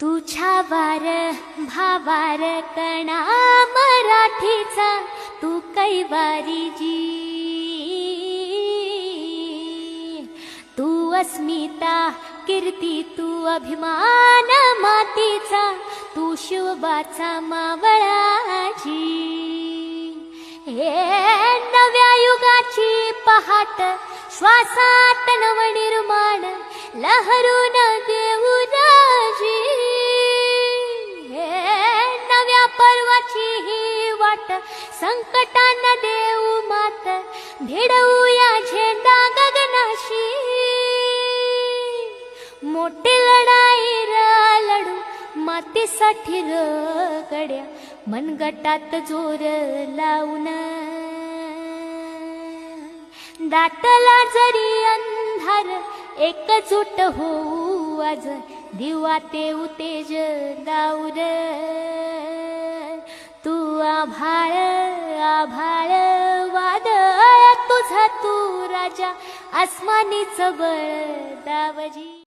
तुझ्या वार भावार कणा कैवारी जी. तू अस्मिता कीर्ती तू अभिमान मातीचा तू शिवबाचा मावळाजी हे नव्या युगाची पहाट श्वासात नवनिर्माण लहरून संकटान देऊ मात भिडवूया झेंडा गगनाशी. मोठी लढाई र लढू मातीसाठी र गड्या मनगटात जोर लावून. दाटला जरी अंधार एकजूट होऊ आज दिवा ते उतेज दाऊर तू आभाळ आभाळ वादळ तुझा तू राजा आसमानीच बळ दावजी.